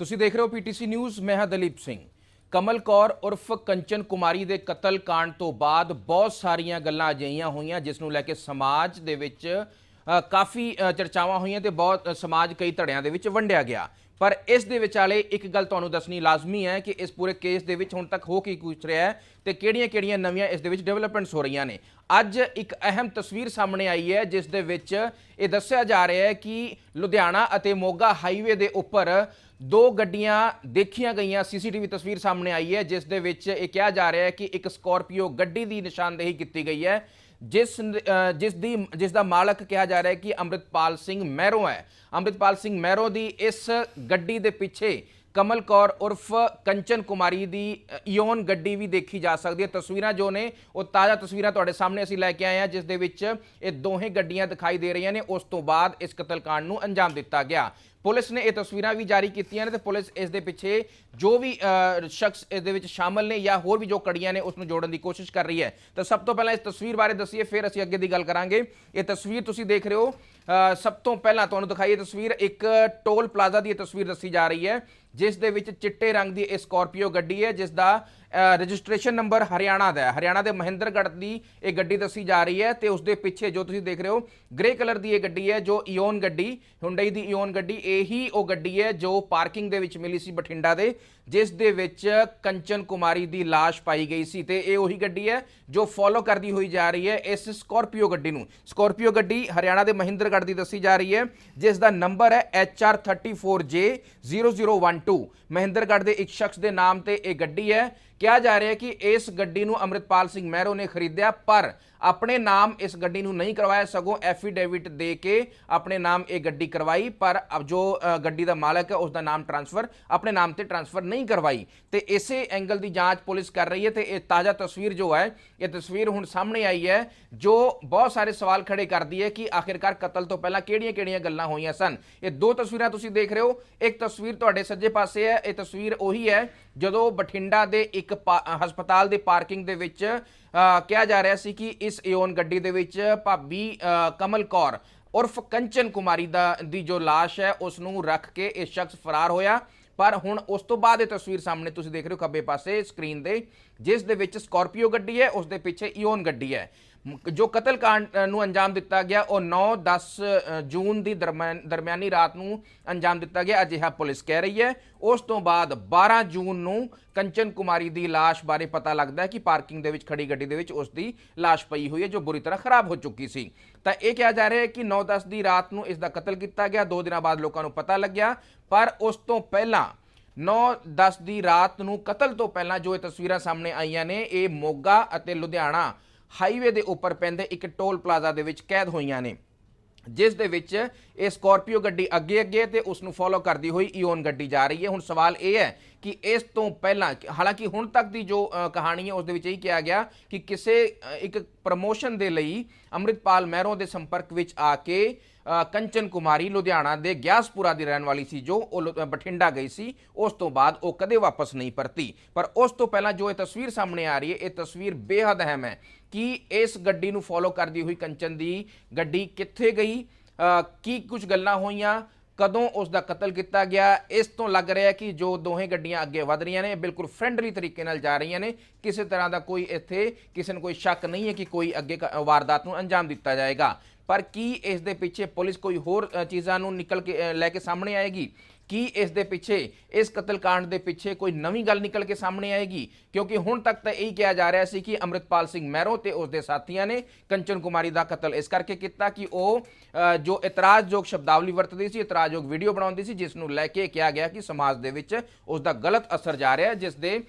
ਤੁਸੀਂ ਦੇਖ ਰਹੇ ਹੋ ਪੀਟੀਸੀ ਨਿਊਜ਼, ਮੈਂ ਹਾਂ ਦਲੀਪ ਸਿੰਘ। ਕਮਲ ਕੌਰ ਉਰਫ ਕੰਚਨ ਕੁਮਾਰੀ ਦੇ ਕਤਲ ਕਾਂਡ ਤੋਂ ਬਾਅਦ ਬਹੁਤ ਸਾਰੀਆਂ ਗੱਲਾਂ ਅਜਿਹੀਆਂ ਹੋਈਆਂ, ਜਿਸ ਨੂੰ ਲੈ ਕੇ ਸਮਾਜ ਦੇ ਵਿੱਚ ਕਾਫੀ ਚਰਚਾਵਾਂ ਹੋਈਆਂ ਤੇ ਬਹੁਤ ਸਮਾਜ ਕਈ ਧੜਿਆਂ ਦੇ ਵਿੱਚ ਵੰਡਿਆ ਗਿਆ। ਪਰ ਇਸ ਦੇ ਵਿਚਾਲੇ ਇੱਕ ਗੱਲ ਤੁਹਾਨੂੰ ਦੱਸਣੀ ਲਾਜ਼ਮੀ ਹੈ ਕਿ ਇਸ ਪੂਰੇ ਕੇਸ ਦੇ ਵਿੱਚ ਹੁਣ ਤੱਕ ਹੋ ਕੀ ਕੁਝ ਰਿਹਾ ਹੈ ਤੇ ਕਿਹੜੀਆਂ-ਕਿਹੜੀਆਂ ਨਵੀਆਂ ਇਸ ਦੇ ਵਿੱਚ ਡਿਵੈਲਪਮੈਂਟਸ ਹੋ ਰਹੀਆਂ ਨੇ। ਅੱਜ ਇੱਕ ਅਹਿਮ ਤਸਵੀਰ ਸਾਹਮਣੇ ਆਈ ਹੈ, ਜਿਸ ਦੇ ਵਿੱਚ ਇਹ ਦੱਸਿਆ ਜਾ ਰਿਹਾ ਹੈ ਕਿ ਲੁਧਿਆਣਾ ਅਤੇ ਮੋਗਾ ਹਾਈਵੇ ਦੇ ਉੱਪਰ ਦੋ ਗੱਡੀਆਂ ਦੇਖੀਆਂ ਗਈਆਂ, ਸੀਸੀਟੀਵੀ ਤਸਵੀਰ ਸਾਹਮਣੇ ਆਈ ਹੈ, ਜਿਸ ਦੇ ਵਿੱਚ ਇਹ ਕਿਹਾ ਜਾ ਰਿਹਾ ਹੈ ਕਿ ਇੱਕ ਸਕਾਰਪੀਓ ਗੱਡੀ ਦੀ ਨਿਸ਼ਾਨਦੇਹੀ ਕੀਤੀ ਗਈ ਹੈ, ਜਿਸ ਜਿਸ ਦੀ, ਜਿਸ ਦਾ ਮਾਲਕ ਕਿਹਾ ਜਾ ਰਿਹਾ ਹੈ ਕਿ ਅੰਮ੍ਰਿਤਪਾਲ ਸਿੰਘ ਮਹਿਰੋ ਹੈ। ਅੰਮ੍ਰਿਤਪਾਲ ਸਿੰਘ ਮਹਿਰੋ ਦੀ ਇਸ ਗੱਡੀ ਦੇ ਪਿੱਛੇ ਕਮਲ ਕੌਰ ਉਰਫ ਕੰਚਨ ਕੁਮਾਰੀ ਦੀ ਅ, ਇਓਨ ਗੱਡੀ ਵੀ ਦੇਖੀ ਜਾ ਸਕਦੀ ਹੈ। ਤਸਵੀਰਾਂ ਜੋ ਨੇ ਉਹ ਤਾਜ਼ਾ ਤਸਵੀਰਾਂ ਤੁਹਾਡੇ ਸਾਹਮਣੇ ਅਸੀਂ ਲੈ ਕੇ ਆਏ ਹਾਂ ਜਿਸ ਦੇ ਵਿੱਚ ਇਹ ਦੋਹੇ ਗੱਡੀਆਂ ਦਿਖਾਈ ਦੇ ਰਹੀਆਂ ਨੇ। ਉਸ ਤੋਂ ਬਾਅਦ ਇਸ ਕਤਲकांड ਨੂੰ ਅੰਜਾਮ ਦਿੱਤਾ ਗਿਆ। ਪੁਲਿਸ ਨੇ ਇਹ ਤਸਵੀਰਾਂ ਵੀ ਜਾਰੀ ਕੀਤੀਆਂ ਨੇ ਤੇ ਪੁਲਿਸ ਇਸ ਦੇ ਪਿੱਛੇ ਜੋ ਵੀ ਸ਼ਖਸ ਇਸ ਦੇ ਵਿੱਚ ਸ਼ਾਮਲ ਨੇ ਜਾਂ ਹੋਰ ਵੀ ਜੋ ਕੜੀਆਂ ਨੇ ਉਸ ਨੂੰ ਜੋੜਨ ਦੀ ਕੋਸ਼ਿਸ਼ ਕਰ ਰਹੀ ਹੈ। ਤਾਂ ਸਭ ਤੋਂ ਪਹਿਲਾਂ ਇਸ ਤਸਵੀਰ ਬਾਰੇ ਦੱਸੀਏ ਫਿਰ ਅਸੀਂ ਅੱਗੇ ਦੀ ਗੱਲ ਕਰਾਂਗੇ। ਇਹ ਤਸਵੀਰ ਤੁਸੀਂ ਦੇਖ ਰਹੇ ਹੋ। ਸਭ ਤੋਂ ਪਹਿਲਾਂ ਤੁਹਾਨੂੰ ਦਿਖਾਈਏ ਤਸਵੀਰ ਇੱਕ ਟੋਲ ਪਲਾਜ਼ਾ ਦੀ ਇਹ ਤਸਵੀਰ ਦੱਸੀ ਜਾ ਰਹੀ ਹੈ। ਜਿਸ ਦੇ ਵਿੱਚ ਚਿੱਟੇ ਰੰਗ ਦੀ ਇਹ ਸਕਾਰਪੀਓ ਗੱਡੀ ਹੈ ਜਿਸ ਦਾ ਰਜਿਸਟ੍ਰੇਸ਼ਨ ਨੰਬਰ ਹਰਿਆਣਾ ਦਾ ਹੈ। ਹਰਿਆਣਾ ਦੇ ਮਹਿੰਦਰਗੜ੍ਹ ਦੀ ਇਹ ਗੱਡੀ ਦੱਸੀ ਜਾ ਰਹੀ ਹੈ ਤੇ ਉਸ ਦੇ ਪਿੱਛੇ ਜੋ ਤੁਸੀਂ ਦੇਖ ਰਹੇ ਹੋ ਗ੍ਰੇ ਕਲਰ ਦੀ ਇਹ ਗੱਡੀ ਹੈ, ਜੋ ਈਓਨ ਗੱਡੀ ਹੁੰਡਈ ਦੀ ਇਓਨ ਗੱਡੀ, ਇਹੀ ਉਹ ਗੱਡੀ ਹੈ ਜੋ ਪਾਰਕਿੰਗ ਦੇ ਵਿੱਚ ਮਿਲੀ ਸੀ ਬਠਿੰਡਾ ਦੇ, ਜਿਸ ਦੇ ਵਿੱਚ ਕੰਚਨ ਕੁਮਾਰੀ ਦੀ ਲਾਸ਼ ਪਾਈ ਗਈ ਸੀ ਤੇ ਇਹ ਉਹੀ ਗੱਡੀ ਹੈ ਜੋ ਫੋਲੋ ਕਰਦੀ ਹੋਈ ਜਾ ਰਹੀ ਹੈ ਇਸ ਸਕਾਰਪੀਓ ਗੱਡੀ ਨੂੰ। ਸਕਾਰਪੀਓ ਗੱਡੀ ਹਰਿਆਣਾ ਦੇ ਮਹਿੰਦਰਗੜ੍ਹ ਦੀ ਦੱਸੀ ਜਾ ਰਹੀ ਹੈ, ਜਿਸ ਦਾ ਨੰਬਰ ਹੈ HR34J0012 ਮਹਿੰਦਰਗੜ੍ਹ ਦੇ ਇੱਕ ਸ਼ਖਸ ਦੇ ਨਾਮ ਤੇ ਇਹ ਗੱਡੀ ਹੈ ਕਿਹਾ ਜਾ ਰਿਹਾ ਕਿ ਇਸ ਗੱਡੀ ਨੂੰ ਅੰਮ੍ਰਿਤਪਾਲ ਸਿੰਘ ਮਹਿਰੋ ਨੇ ਖਰੀਦਿਆ, ਪਰ ਆਪਣੇ ਨਾਮ ਇਸ ਗੱਡੀ ਨੂੰ ਨਹੀਂ ਕਰਵਾਇਆ, ਸਗੋਂ ਐਫੀਡੇਵਿਟ ਦੇ ਕੇ ਆਪਣੇ ਨਾਮ ਇਹ ਗੱਡੀ ਕਰਵਾਈ, ਪਰ ਅਬ ਜੋ ਗੱਡੀ ਦਾ ਮਾਲਕ ਹੈ ਉਸ ਦਾ ਨਾਮ ਟਰਾਂਸਫਰ, ਆਪਣੇ ਨਾਮ ਤੇ ਟਰਾਂਸਫਰ ਨਹੀਂ ਕਰਵਾਈ। ਤੇ ਇਸੇ ਐਂਗਲ ਦੀ ਜਾਂਚ ਪੁਲਿਸ ਕਰ ਰਹੀ ਹੈ ਤੇ ਇਹ ਤਾਜ਼ਾ ਤਸਵੀਰ ਜੋ ਹੈ, ਇਹ ਤਸਵੀਰ ਹੁਣ ਸਾਹਮਣੇ ਆਈ ਹੈ, ਜੋ ਬਹੁਤ ਸਾਰੇ ਸਵਾਲ ਖੜੇ ਕਰਦੀ ਹੈ ਕਿ ਆਖਿਰਕਾਰ ਕਤਲ ਤੋਂ ਪਹਿਲਾਂ ਕਿਹੜੀਆਂ-ਕਿਹੜੀਆਂ ਗੱਲਾਂ ਹੋਈਆਂ ਸਨ। ਇਹ ਦੋ ਤਸਵੀਰਾਂ ਤੁਸੀਂ ਦੇਖ ਰਹੇ ਹੋ। ਇੱਕ ਤਸਵੀਰ ਤੁਹਾਡੇ ਸੱਜੇ ਪਾਸੇ ਹੈ, ਇਹ ਤਸਵੀਰ ਉਹੀ ਹੈ, ਜਦੋਂ ਬਠਿੰਡਾ ਦੇ ਇੱਕ ਪਾ- ਹਸਪਤਾਲ ਦੇ ਪਾਰਕਿੰਗ ਦੇ ਵਿੱਚ ਕਿਹਾ ਜਾ ਰਿਹਾ ਸੀ ਕਿ ਇਸ ਏਓਨ ਗੱਡੀ ਦੇ ਵਿੱਚ ਭਾਬੀ ਕਮਲ ਕੌਰ ਉਰਫ ਕੰਚਨ ਕੁਮਾਰੀ ਦਾ, ਦੀ ਜੋ ਲਾਸ਼ ਹੈ ਉਸ ਨੂੰ ਰੱਖ ਕੇ ਇਹ ਸ਼ਖਸ ਫਰਾਰ ਹੋਇਆ। ਪਰ ਹੁਣ ਉਸ ਤੋਂ ਬਾਅਦ ਇਹ ਤਸਵੀਰ ਸਾਹਮਣੇ ਤੁਸੀਂ ਦੇਖ ਰਹੇ ਹੋ ਖੱਬੇ ਪਾਸੇ ਸਕਰੀਨ ਦੇ। ਜਿਸ ਦੇ ਵਿੱਚ ਸਕਾਰਪੀਓ ਗੱਡੀ ਹੈ ਉਸ ਦੇ ਪਿੱਛੇ ਈਓਨ ਗੱਡੀ ਹੈ। ਜੋ ਕਤਲकांड ਅ, ਨੂੰ ਅੰਜਾਮ ਦਿੱਤਾ ਗਿਆ ਉਹ 9-10 ਜੂਨ ਦੀ ਦਰਮਿਆਨ ਦਰਮਿਆਨੀ ਰਾਤ ਨੂੰ ਅੰਜਾਮ ਦਿੱਤਾ ਗਿਆ ਅਜਿਹਾ ਪੁਲਿਸ ਕਹਿ ਰਹੀ ਹੈ। ਉਸ ਤੋਂ ਬਾਅਦ 12 ਜੂਨ ਨੂੰ ਕੰਚਨ ਕੁਮਾਰੀ ਦੀ ਲਾਸ਼ ਬਾਰੇ ਪਤਾ ਲੱਗਦਾ ਹੈ ਕਿ ਪਾਰਕਿੰਗ ਦੇ ਵਿੱਚ ਖੜੀ ਗੱਡੀ ਦੇ ਵਿੱਚ ਉਸ ਦੀ ਲਾਸ਼ ਪਈ ਹੋਈ ਹੈ ਜੋ ਬੁਰੀ ਤਰ੍ਹਾਂ ਖਰਾਬ ਹੋ ਚੁੱਕੀ ਸੀ। ਤਾਂ ਇਹ ਕਿਹਾ ਜਾ ਰਿਹਾ ਹੈ ਕਿ 9-10 ਦੀ ਰਾਤ ਨੂੰ ਇਸ ਦਾ ਕਤਲ ਕੀਤਾ ਗਿਆ। ਦੋ ਦਿਨਾਂ ਬਾਅਦ ਲੋਕਾਂ ਨੂੰ ਪਤਾ ਲੱਗਿਆ ਪਰ ਉਸ ਤੋਂ ਪਹਿਲਾਂ 9-10 ਦੀ ਰਾਤ ਨੂੰ ਕਤਲ ਤੋਂ ਪਹਿਲਾਂ ਜੋ ਇਹ ਤਸਵੀਰਾਂ ਸਾਹਮਣੇ ਆਈਆਂ ਨੇ, ਇਹ ਮੋਗਾ ਅਤੇ ਲੁਧਿਆਣਾ ਹਾਈਵੇ ਦੇ ਉੱਪਰ ਪੈਂਦੇ ਇੱਕ ਟੋਲ ਪਲਾਜ਼ਾ ਦੇ ਵਿੱਚ ਕੈਦ ਹੋਈਆਂ ਨੇ। ਜਿਸ ਦੇ ਵਿੱਚ ਇਹ ਸਕਾਰਪੀਓ ਗੱਡੀ ਅੱਗੇ ਅੱਗੇ ਤੇ ਉਸ ਨੂੰ ਫੋਲੋ ਕਰਦੀ ਹੋਈ ਈਓਨ ਗੱਡੀ ਜਾ ਰਹੀ ਹੈ। ਹੁਣ ਸਵਾਲ ਇਹ ਹੈ ਕਿ ਇਸ ਤੋਂ ਪਹਿਲਾਂ ਹਾਲਾਂਕਿ ਹੁਣ ਤੱਕ ਦੀ ਜੋ ਕਹਾਣੀ ਹੈ, ਉਸ ਦੇ ਵਿੱਚ ਇਹ ਕਿਹਾ ਗਿਆ ਕਿ ਕਿਸੇ ਇੱਕ ਪ੍ਰਮੋਸ਼ਨ ਦੇ ਲਈ ਅੰਮ੍ਰਿਤਪਾਲ ਮਹਿਰੋਂ ਦੇ ਸੰਪਰਕ ਵਿੱਚ ਆ ਕੇ ਕੰਚਨ ਕੁਮਾਰੀ ਲੁਧਿਆਣਾ ਦੇ ਗਿਆਸਪੁਰਾ ਦੀ ਰਹਿਣ ਵਾਲੀ ਸੀ, ਜੋ ਉਹ ਲੁ- ਬਠਿੰਡਾ ਗਈ ਸੀ, ਉਸ ਤੋਂ ਬਾਅਦ ਉਹ ਕਦੇ ਵਾਪਸ ਨਹੀਂ ਪਰਤੀ। ਪਰ ਉਸ ਤੋਂ ਪਹਿਲਾਂ ਜੋ ਇਹ ਤਸਵੀਰ ਸਾਹਮਣੇ ਆ ਰਹੀ ਹੈ, ਇਹ ਤਸਵੀਰ ਬੇਹੱਦ ਅਹਿਮ ਹੈ ਕਿ ਇਸ ਗੱਡੀ ਨੂੰ ਫੋਲੋ ਕਰਦੀ ਹੋਈ ਕੰਚਨ ਦੀ ਗੱਡੀ ਕਿੱਥੇ ਗਈ? ਕੀ ਕੁਝ ਗੱਲਾਂ ਹੋਈਆਂ? ਕਦੋਂ ਉਸ ਦਾ ਕਤਲ ਕੀਤਾ ਗਿਆ? ਇਸ ਤੋਂ ਲੱਗ ਰਿਹਾ ਕਿ ਜੋ ਦੋਹੇ ਗੱਡੀਆਂ ਅੱਗੇ ਵਧ ਰਹੀਆਂ ਨੇ, ਬਿਲਕੁਲ ਫ੍ਰੈਂਡਲੀ ਤਰੀਕੇ ਨਾਲ ਜਾ ਰਹੀਆਂ ਨੇ। ਕਿਸੇ ਤਰ੍ਹਾਂ ਦਾ ਕੋਈ ਇੱਥੇ ਕਿਸੇ ਨੂੰ ਕੋਈ ਸ਼ੱਕ ਨਹੀਂ ਹੈ ਕਿ ਕੋਈ ਅੱਗੇ ਕ- ਵਾਰਦਾਤ ਨੂੰ ਅੰਜਾਮ ਦਿੱਤਾ ਜਾਏਗਾ। ਪਰ ਕੀ ਇਸ ਦੇ ਪਿੱਛੇ ਪੁਲਿਸ ਕੋਈ ਹੋਰ ਚੀਜ਼ਾਂ ਨੂੰ ਨਿਕਲ ਕੇ ਲੈ ਕੇ ਸਾਹਮਣੇ ਆਏਗੀ? ਕੀ ਇਸ ਦੇ ਪਿੱਛੇ, ਇਸ ਕਤਲकांड ਦੇ ਪਿੱਛੇ ਕੋਈ ਨਵੀਂ ਗੱਲ ਨਿਕਲ ਕੇ ਸਾਹਮਣੇ ਆਏਗੀ? ਕਿਉਂਕਿ ਹੁਣ ਤੱਕ ਤਾਂ ਇਹੀ ਕਿਹਾ ਜਾ ਰਿਹਾ ਸੀ ਕਿ ਅਮਰਿਤਪਾਲ ਸਿੰਘ ਮਹਿਰੋ ਤੇ ਉਸ ਦੇ ਸਾਥੀਆਂ ਨੇ ਕੰਚਨ ਕੁਮਾਰੀ ਦਾ ਕਤਲ ਇਸ ਕਰਕੇ ਕੀਤਾ ਕਿ ਉਹ ਜੋ ਇਤਰਾਜ਼ਯੋਗ ਸ਼ਬਦਾਵਲੀ ਵਰਤਦੀ ਸੀ, ਇਤਰਾਜ਼ਯੋਗ ਵੀਡੀਓ ਬਣਾਉਂਦੀ ਸੀ, ਜਿਸ ਨੂੰ ਲੈ ਕੇ ਕਿਹਾ ਗਿਆ ਕਿ ਸਮਾਜ ਦੇ ਵਿੱਚ ਉਸ ਦਾ ਗਲਤ ਅਸਰ ਜਾ ਰਿਹਾ ਜਿਸ ਦੇ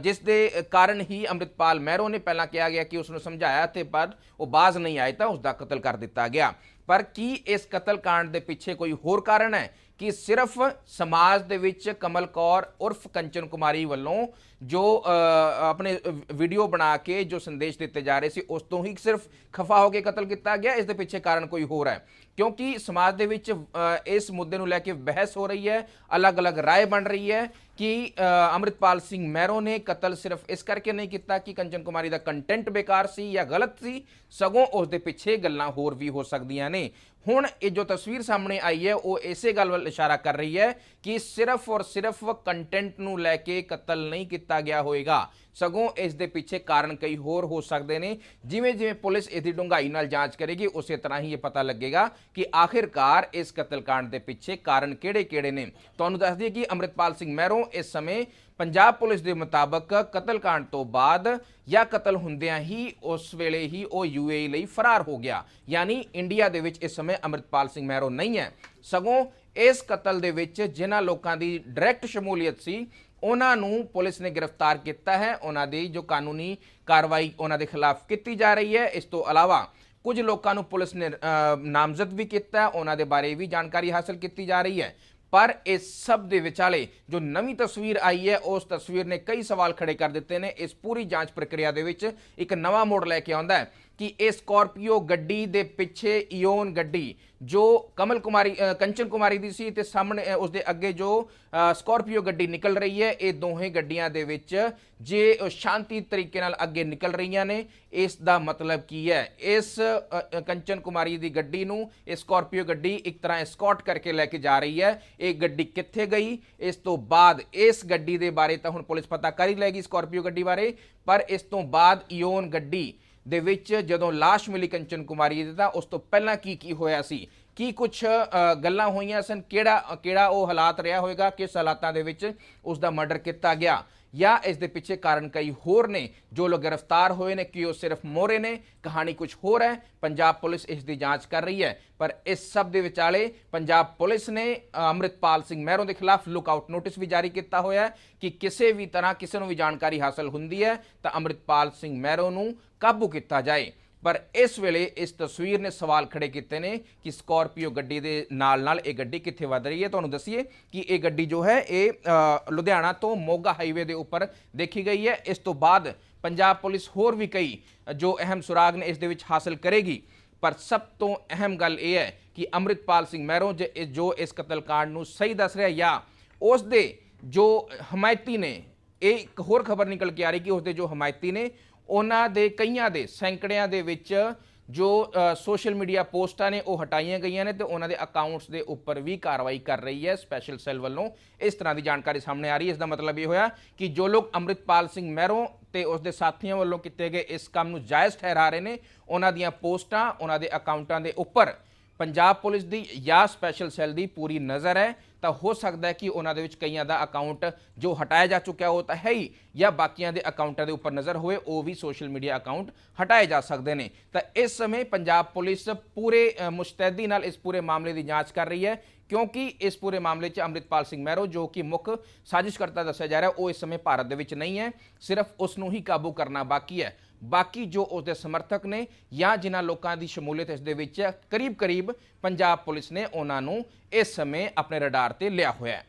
ਜਿਸ ਦੇ ਕਾਰਨ ਹੀ ਅਮਰਿਤਪਾਲ ਮਹਿਰੋ ਨੇ ਪਹਿਲਾਂ ਕਿਹਾ ਗਿਆ ਕਿ ਉਸ ਨੂੰ ਸਮਝਾਇਆ ਤੇ ਪਰ ਉਹ ਬਾਜ਼ ਨਹੀਂ ਆਇਆ ਤਾਂ ਉਸ ਦਾ ਕਤਲ ਕਰ ਦਿੱਤਾ ਗਿਆ। ਪਰ ਕੀ ਇਸ ਕਤਲकांड ਦੇ ਪਿੱਛੇ ਕੋਈ ਹੋਰ ਕਾਰਨ ਹੈ? ਕਿ ਸਿਰਫ ਸਮਾਜ ਦੇ ਵਿੱਚ ਕਮਲ ਕੌਰ ਉਰਫ ਕੰਚਨ ਕੁਮਾਰੀ ਵੱਲੋਂ ਜੋ ਅ, ਆਪਣੇ ਵੀਡੀਓ ਬਣਾ ਕੇ ਜੋ ਸੰਦੇਸ਼ ਦਿੱਤੇ ਜਾ ਰਹੇ ਸੀ ਉਸ ਤੋਂ ਹੀ ਸਿਰਫ ਖਫਾ ਹੋ ਕੇ ਕਤਲ ਕੀਤਾ ਗਿਆ ਇਸ ਦੇ ਪਿੱਛੇ ਕਾਰਨ ਕੋਈ ਹੋਰ ਹੈ ਕਿਉਂਕਿ ਸਮਾਜ ਦੇ ਵਿੱਚ ਅ, ਇਸ ਮੁੱਦੇ ਨੂੰ ਲੈ ਕੇ ਬਹਿਸ ਹੋ ਰਹੀ ਹੈ ਅਲੱਗ-ਅਲੱਗ رائے ਬਣ ਰਹੀ ਹੈ ਕਿ ਅ, ਅੰਮ੍ਰਿਤਪਾਲ ਸਿੰਘ ਮਹਿਰੋ ਨੇ ਕਤਲ ਸਿਰਫ ਇਸ ਕਰਕੇ ਨਹੀਂ ਕੀਤਾ ਕਿ ਕੰਚਨ ਕੁਮਾਰੀ ਦਾ ਕੰਟੈਂਟ ਬੇਕਾਰ ਸੀ ਜਾਂ ਗਲਤ ਸੀ ਸਗੋਂ ਉਸ ਦੇ ਪਿੱਛੇ ਗੱਲਾਂ ਹੋਰ ਵੀ ਹੋ ਸਕਦੀਆਂ ਨੇ ਹੁਣ ਇਹ ਜੋ ਤਸਵੀਰ ਸਾਹਮਣੇ ਆਈ ਹੈ ਉਹ ਇਸੇ ਗੱਲ ਵੱਲ ਇਸ਼ਾਰਾ ਕਰ ਰਹੀ ਹੈ ਕਿ ਸਿਰਫ ਔਰ ਸਿਰਫ ਕੰਟੈਂਟ ਨੂੰ ਲੈ ਕੇ ਕਤਲ ਨਹੀਂ ਕੀਤਾ ਕੀਤਾ ਗਿਆ ਹੋਵੇਗਾ ਸਗੋਂ ਇਸ ਦੇ ਪਿੱਛੇ ਕਾਰਨ ਕਈ ਹੋਰ ਹੋ ਸਕਦੇ ਨੇ। ਜਿਵੇਂ ਜਿਵੇਂ ਪੁਲਿਸ ਇਸ ਦੀ ਡੂੰਘਾਈ ਨਾਲ ਜਾਂਚ ਕਰੇਗੀ, ਉਸੇ ਤਰ੍ਹਾਂ ਹੀ ਇਹ ਪਤਾ ਲੱਗੇਗਾ ਕਿ ਆਖਿਰਕਾਰ ਇਸ ਕਤਲकांड ਦੇ ਪਿੱਛੇ ਕਾਰਨ ਕਿਹੜੇ-ਕਿਹੜੇ ਨੇ। ਤੁਹਾਨੂੰ ਦੱਸ ਦਈਏ ਕਿ ਅਮਰਿਤਪਾਲ ਸਿੰਘ ਮਹਿਰੋਂ ਇਸ ਸਮੇਂ ਪੰਜਾਬ ਪੁਲਿਸ ਦੇ ਮੁਤਾਬਕ ਕਤਲकांड ਤੋਂ ਬਾਅਦ ਜਾਂ ਕਤਲ ਹੁੰਦਿਆਂ ਹੀ ਉਸ ਵੇਲੇ ਹੀ ਉਹ ਯੂਏਈ ਲਈ ਫਰਾਰ ਹੋ ਗਿਆ। ਯਾਨੀ ਇੰਡੀਆ ਦੇ ਵਿੱਚ ਇਸ ਸਮੇਂ ਅਮਰਿਤਪਾਲ ਸਿੰਘ ਮਹਿਰੋਂ ਨਹੀਂ ਹੈ। ਸਗੋਂ ਇਸ ਕਤਲ ਦੇ ਵਿੱਚ ਜਿਨ੍ਹਾਂ ਲੋਕਾਂ ਦੀ ਡਾਇਰੈਕਟ ਸ਼ਮੂਲੀਅਤ ਸੀ ਉਹਨਾਂ ਨੂੰ ਪੁਲਿਸ ਨੇ ਗ੍ਰਿਫਤਾਰ ਕੀਤਾ ਹੈ। ਉਹਨਾਂ ਦੀ ਜੋ ਕਾਨੂੰਨੀ ਕਾਰਵਾਈ ਉਹਨਾਂ ਦੇ ਖਿਲਾਫ ਕੀਤੀ ਜਾ ਰਹੀ ਹੈ। ਇਸ ਤੋਂ ਇਲਾਵਾ ਕੁਝ ਲੋਕਾਂ ਨੂੰ ਪੁਲਿਸ ਨੇ ਨਾਮਜ਼ਦ ਵੀ ਕੀਤਾ। ਹੈ, ਉਹਨਾਂ ਦੇ ਬਾਰੇ ਵੀ ਜਾਣਕਾਰੀ ਹਾਸਲ ਕੀਤੀ ਜਾ ਰਹੀ ਹੈ। ਪਰ ਇਸ ਸਭ ਦੇ ਵਿਚਾਲੇ ਜੋ ਨਵੀਂ ਤਸਵੀਰ ਆਈ ਹੈ ਉਸ ਤਸਵੀਰ ਨੇ ਕਈ ਸਵਾਲ ਖੜੇ ਕਰ ਦਿੱਤੇ ਨੇ। ਇਸ ਪੂਰੀ ਜਾਂਚ ਪ੍ਰਕਿਰਿਆ ਦੇ ਵਿੱਚ ਇੱਕ ਨਵਾਂ ਮੋੜ ਲੈ ਕੇ ਆਉਂਦਾ ਹੈ। ਕਿ ਇਹ ਸਕਾਰਪੀਓ ਗੱਡੀ ਦੇ ਪਿੱਛੇ ਇਓਨ ਗੱਡੀ ਜੋ ਕਮਲ ਕੁਮਾਰੀ ਕੰਚਨ ਕੁਮਾਰੀ ਦੀ ਸੀ ਤੇ ਸਾਹਮਣੇ ਅ, ਉਸ ਦੇ ਅੱਗੇ ਜੋ ਅ, ਸਕਾਰਪੀਓ ਗੱਡੀ ਨਿਕਲ ਰਹੀ ਹੈ ਇਹ ਦੋਹੇ ਗੱਡੀਆਂ ਦੇ ਵਿੱਚ ਜੇ ਸ਼ਾਂਤੀ ਤਰੀਕੇ ਨਾਲ ਅੱਗੇ ਨਿਕਲ ਰਹੀਆਂ ਨੇ ਇਸ ਦਾ ਮਤਲਬ ਕੀ ਹੈ? ਇਸ ਕੰਚਨ ਕੁਮਾਰੀ ਦੀ ਗੱਡੀ ਨੂੰ ਇਹ ਸਕਾਰਪੀਓ ਗੱਡੀ ਇੱਕ ਤਰ੍ਹਾਂ ਐਸਕॉर्ट ਕਰਕੇ ਲੈ ਕੇ ਜਾ ਰਹੀ ਹੈ। ਇਹ ਗੱਡੀ ਕਿੱਥੇ ਗਈ? ਇਸ ਤੋਂ ਬਾਅਦ ਇਸ ਗੱਡੀ ਦੇ ਬਾਰੇ ਤਾਂ ਹੁਣ ਪੁਲਿਸ ਪਤਾ ਕਰ ਹੀ ਲੈਗੀ ਸਕਾਰਪੀਓ ਗੱਡੀ ਬਾਰੇ ਪਰ ਇਸ ਤੋਂ ਬਾਅਦ ਇਓਨ ਗੱਡੀ ਦੇ ਵਿੱਚ ਜਦੋਂ ਲਾਸ਼ ਮਿਲੀ ਕੰਚਨ ਕੁਮਾਰੀ ਦੀ, ਤਾਂ ਉਸ ਤੋਂ ਪਹਿਲਾਂ ਕੀ ਕੀ ਹੋਇਆ ਸੀ? ਕੀ ਕੁਝ ਗੱਲਾਂ ਹੋਈਆਂ ਸਨ? ਕਿਹੜਾ ਕਿਹੜਾ ਉਹ ਹਾਲਾਤ ਰਿਹਾ ਹੋਵੇਗਾ ਕਿਸ ਹਾਲਾਤਾਂ ਦੇ ਵਿੱਚ ਉਸ ਦਾ ਮਰਡਰ ਕੀਤਾ ਗਿਆ? ਜਾਂ ਇਸ ਦੇ ਪਿੱਛੇ ਕਾਰਨ ਕਈ ਹੋਰ ਨੇ ਜੋ ਲੋਕ ਗ੍ਰਿਫਤਾਰ ਹੋਏ ਨੇ ਕਿ ਉਹ ਸਿਰਫ ਮੋਰੇ ਨੇ ਕਹਾਣੀ ਕੁਝ ਹੋਰ ਹੈ ਪੰਜਾਬ ਪੁਲਿਸ ਇਸ ਦੀ ਜਾਂਚ ਕਰ ਰਹੀ ਹੈ ਪਰ ਇਸ ਸਭ ਦੇ ਵਿਚਾਲੇ ਪੰਜਾਬ ਪੁਲਿਸ ਨੇ ਅ, ਅੰਮ੍ਰਿਤਪਾਲ ਸਿੰਘ ਮਹਿਰੋਂ ਦੇ ਖਿਲਾਫ ਲੁੱਕਆਊਟ ਨੋਟਿਸ ਵੀ ਜਾਰੀ ਕੀਤਾ ਹੋਇਆ ਹੈ ਕਿ ਕਿਸੇ ਵੀ ਤਰ੍ਹਾਂ ਕਿਸੇ ਨੂੰ ਵੀ ਜਾਣਕਾਰੀ ਹਾਸਲ ਹੁੰਦੀ ਹੈ ਤਾਂ ਅੰਮ੍ਰਿਤਪਾਲ ਸਿੰਘ ਮਹਿਰੋਂ ਨੂੰ ਕਾਬੂ ਕੀਤਾ ਜਾਏ ਪਰ ਇਸ ਵੇਲੇ ਇਸ ਤਸਵੀਰ ਨੇ ਸਵਾਲ ਖੜੇ ਕੀਤੇ ਨੇ ਕਿ ਸਕਾਰਪੀਓ ਗੱਡੀ ਦੇ ਨਾਲ ਨਾਲ ਇਹ ਗੱਡੀ ਕਿੱਥੇ ਵੱਧ ਰਹੀ ਹੈ। ਤੁਹਾਨੂੰ ਦੱਸੀਏ ਕਿ ਇਹ ਗੱਡੀ ਜੋ ਹੈ, ਇਹ ਲੁਧਿਆਣਾ ਤੋਂ ਮੋਗਾ ਹਾਈਵੇ ਦੇ ਉੱਪਰ ਦੇਖੀ ਗਈ ਹੈ। ਇਸ ਤੋਂ ਬਾਅਦ ਪੰਜਾਬ ਪੁਲਿਸ ਹੋਰ ਵੀ ਕਈ ਜੋ ਅਹਿਮ ਸੁਰਾਗ ਨੇ ਇਸ ਦੇ ਵਿੱਚ ਹਾਸਲ ਕਰੇਗੀ। ਪਰ ਸਭ ਤੋਂ ਅਹਿਮ ਗੱਲ ਇਹ ਹੈ ਕਿ ਅੰਮ੍ਰਿਤਪਾਲ ਸਿੰਘ ਮਹਿਰੋਂ ਜੇ ਜੋ ਇਸ ਕਤਲकांड ਨੂੰ ਸਹੀ ਦੱਸ ਰਿਹਾ ਜਾਂ ਉਸ ਦੇ ਜੋ ਹਮਾਇਤੀ ਨੇ, ਇਹ ਇੱਕ ਹੋਰ ਖਬਰ ਨਿਕਲ ਕੇ ਆ ਰਹੀ ਕਿ ਉਸ ਦੇ ਜੋ ਹਮਾਇਤੀ ਨੇ ਉਹਨਾਂ ਦੇ ਕਈਆਂ ਦੇ ਸੈਂਕੜਿਆਂ ਦੇ ਵਿੱਚ ਜੋ ਸੋਸ਼ਲ ਮੀਡੀਆ ਪੋਸਟਾਂ ਨੇ ਉਹ ਹਟਾਈਆਂ ਗਈਆਂ ਨੇ ਤੇ ਉਹਨਾਂ ਦੇ ਅਕਾਊਂਟਸ ਦੇ ਉੱਪਰ ਵੀ ਕਾਰਵਾਈ ਕਰ ਰਹੀ ਹੈ ਸਪੈਸ਼ਲ ਸੈੱਲ ਵੱਲੋਂ। ਇਸ ਤਰ੍ਹਾਂ ਦੀ ਜਾਣਕਾਰੀ ਸਾਹਮਣੇ ਆ ਰਹੀ ਹੈ। ਇਸ ਦਾ ਮਤਲਬ ਇਹ ਹੋਇਆ ਕਿ ਜੋ ਲੋਕ ਅੰਮ੍ਰਿਤਪਾਲ ਸਿੰਘ ਮਹਿਰੋਂ ਤੇ ਉਸ ਦੇ ਸਾਥੀਆਂ ਵੱਲੋਂ ਕੀਤੇ ਗਏ ਇਸ ਕੰਮ ਨੂੰ ਜਾਇਜ਼ ਠਹਿਰਾ ਰਹੇ ਨੇ, ਉਹਨਾਂ ਦੀਆਂ ਪੋਸਟਾਂ, ਉਹਨਾਂ ਦੇ ਅਕਾਊਂਟਾਂ ਦੇ ਉੱਪਰ ਪੰਜਾਬ ਪੁਲਿਸ ਦੀ ਜਾਂ ਸਪੈਸ਼ਲ ਸੈੱਲ ਦੀ ਪੂਰੀ ਨਜ਼ਰ ਹੈ। ਤਾਂ ਹੋ ਸਕਦਾ ਹੈ ਕਿ ਉਹਨਾਂ ਦੇ ਵਿੱਚ ਕਈਆਂ ਦਾ ਅਕਾਊਂਟ ਜੋ ਹਟਾਇਆ ਜਾ ਚੁੱਕਿਆ ਉਹ ਤਾਂ ਹੈ ਹੀ, ਜਾਂ ਬਾਕੀਆਂ ਦੇ ਅਕਾਊਂਟਾਂ ਦੇ ਉੱਪਰ ਨਜ਼ਰ ਹੋਵੇ, ਉਹ ਵੀ ਸੋਸ਼ਲ ਮੀਡੀਆ ਅਕਾਊਂਟ ਹਟਾਏ ਜਾ ਸਕਦੇ ਨੇ। ਤਾਂ ਇਸ ਸਮੇਂ ਪੰਜਾਬ ਪੁਲਿਸ ਪੂਰੇ ਮੁਸਤੈਦੀ ਨਾਲ ਇਸ ਪੂਰੇ ਮਾਮਲੇ ਦੀ ਜਾਂਚ ਕਰ ਰਹੀ ਹੈ, ਕਿਉਂਕਿ ਇਸ ਪੂਰੇ ਮਾਮਲੇ 'ਚ ਅੰਮ੍ਰਿਤਪਾਲ ਸਿੰਘ ਮਹਿਰੋ, ਜੋ ਕਿ ਮੁੱਖ ਸਾਜ਼ਿਸ਼ਕਰਤਾ ਦੱਸਿਆ ਜਾ ਰਿਹਾ, ਉਹ ਇਸ ਸਮੇਂ ਭਾਰਤ ਦੇ ਵਿੱਚ ਨਹੀਂ ਹੈ, ਸਿਰਫ ਉਸ ਨੂੰ ਹੀ ਕਾਬੂ ਕਰਨਾ ਬਾਕੀ ਹੈ। ਬਾਕੀ ਜੋ ਉਸ ਦੇ ਸਮਰਥਕ ਨੇ ਜਾਂ ਜਿਨ੍ਹਾਂ ਲੋਕਾਂ ਦੀ ਸ਼ਮੂਲੀਅਤ ਇਸ ਦੇ ਵਿੱਚ ਕਰੀਬ-ਕਰੀਬ ਪੰਜਾਬ ਪੁਲਿਸ ਨੇ ਉਹਨਾਂ ਨੂੰ ਇਸ ਸਮੇਂ ਆਪਣੇ ਰਡਾਰ ਤੇ ਲਿਆ ਹੋਇਆ ਹੈ।